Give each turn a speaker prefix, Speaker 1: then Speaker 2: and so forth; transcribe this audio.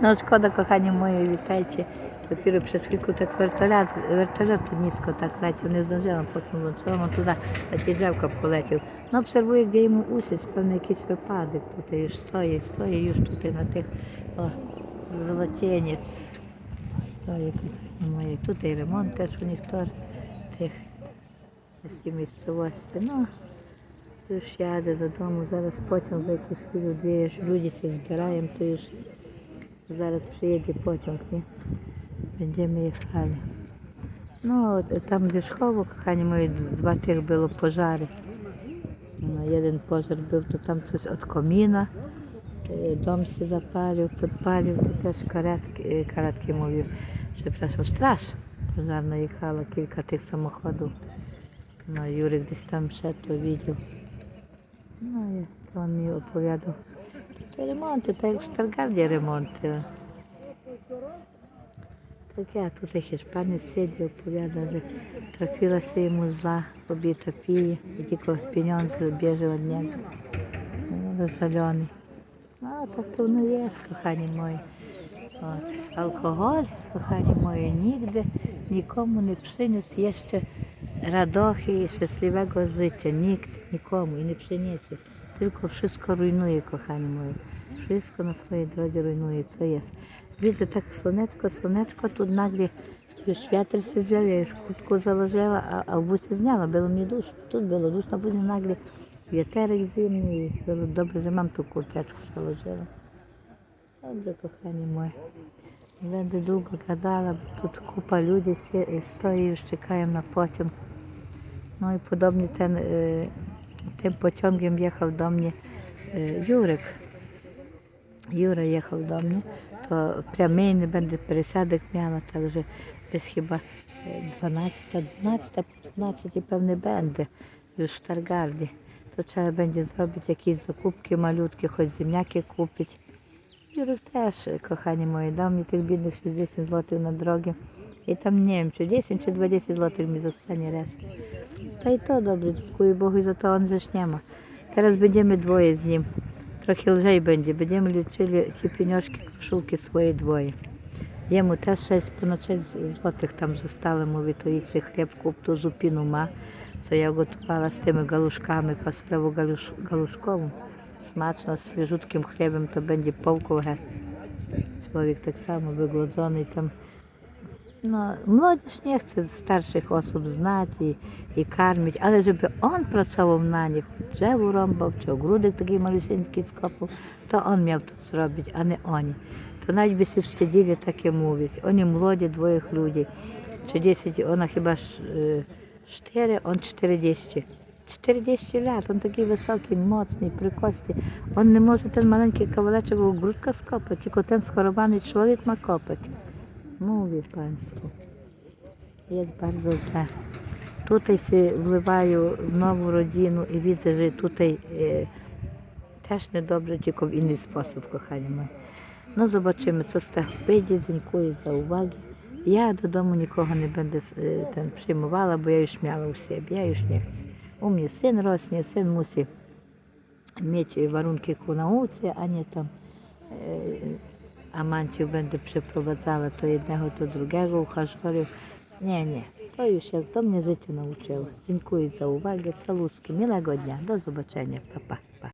Speaker 1: Ну шкода, кохані мої, вітайте. Допіру через хвильку так вертолят, вертольот низько так летів, не зажила, потім лоцом туди летіжевка полетів. Ну обсервує, де йому участь, певно, якийсь випадок. Тут і ж стоїть, стоїть, тут на тих о, золотенець. Стоїть, кохані мої. Тут і ремонт теж у них теж тих місцевості. Ну, я йде додому, зараз потім за якусь хвилю, де ж люди це збираємо, то ж Зараз приїде потяг, ні? Będziemy jechali. No, tam wierzchowo, kochani moi, dwa tych było pożary. No, jeden pożar był, to tam coś od komina. Dom się zapalił, podpalił, to też karetki, karetki mówił, przepraszam, straż pożarna jechała, kilka tych samochodów. No, Jurek gdzieś tam szedł, to widział. No, to on mi opowiadał ремонти, та як Штаргардія ремонти. Таке, а тут хіспанець сидів, повідомляв, трапилася йому зла, обіта піє, і тільки пеньон біжив одняк. Ну, зелений. А так то воно є, кохані мої. От. Алкоголь, кохані мої, нігде, нікому не принес є ще радохи і щасливого життя. Нігде, нікому і не принесе. Тільки все руйнує, кохані мої. Швидко на своїй дорозі руйнується. Yes. Дивіться, так сонечко, сонечко, тут наглі святельці зв'яв, я її куртку заложила, а, а в бусі зняла, було мені душ. Тут було душно, буде наглі в'ятерик зимний, було добре, що мам ту куртячку заложила. Добре, кохані мої. Леди довго казала, тут купа людей стоїть, чекаємо на потяг. Ну і подобні е, тим потягом їхав до мене Юрик. Юра їхав до мене, то прямий не буде пересадок м'яна, так же десь хіба 12, 12, 15, певне, бенде в Штаргарді. То треба буде зробити якісь закупки малютки, хоч земляки купить. Юру теж, е, кохані мої, дав мені тих бідних 60 злотих на дорогі. І там не знаю, чи 10 чи 20 злотих мені за останній Та й то добре, дякую Богу, і за то он же ж нема. Зараз будемо двоє з ним трохи лежей бенді, будемо лічили ті піньошки, крушулки свої двоє. Йому теж щось понад 6 злотих там зостали, мови то їх цей хліб куп, ту зупіну ма, що я готувала з тими галушками, пасливо галушкову. Смачно, з свіжутким хлібом, то бенді повкуге. Чоловік так само виглоджений там. Ну, не це старших осіб знати і, і кормить, але щоб він працював на них, джеву ромбав, чи грудик такий малюсенький скопав, то він мав тут зробити, а не вони. То навіть би всі сиділи так і мовлять. Вони молоді двоє людей. Чи десять вона хіба ж е, чотири, він Чотири 40 лет, він такий високий, моцний, прикостий. Він не може той маленький кавалечок у грудка скопати, тільки той скорований чоловік має копати. Mówi Państwu. Jest bardzo źle. Tutaj się вливаю в нову родину і візи тут е, теж недобре, тільки в інший спосіб, кохані мої. Ну, побачимо, це все вийде, дякую за увагу. Я додому нікого не буду е, там, приймувала, бо я ж мала у себе, я ж не хочу. У мене син росне, син мусить мати варунки к науці, а не там е, a Manciu będę przeprowadzała to jednego, to drugiego, uchaszkolił. Nie, nie, to już się, to mnie życie nauczyło. Dziękuję za uwagę, całuski, miłego dnia, do zobaczenia, pa, pa, pa.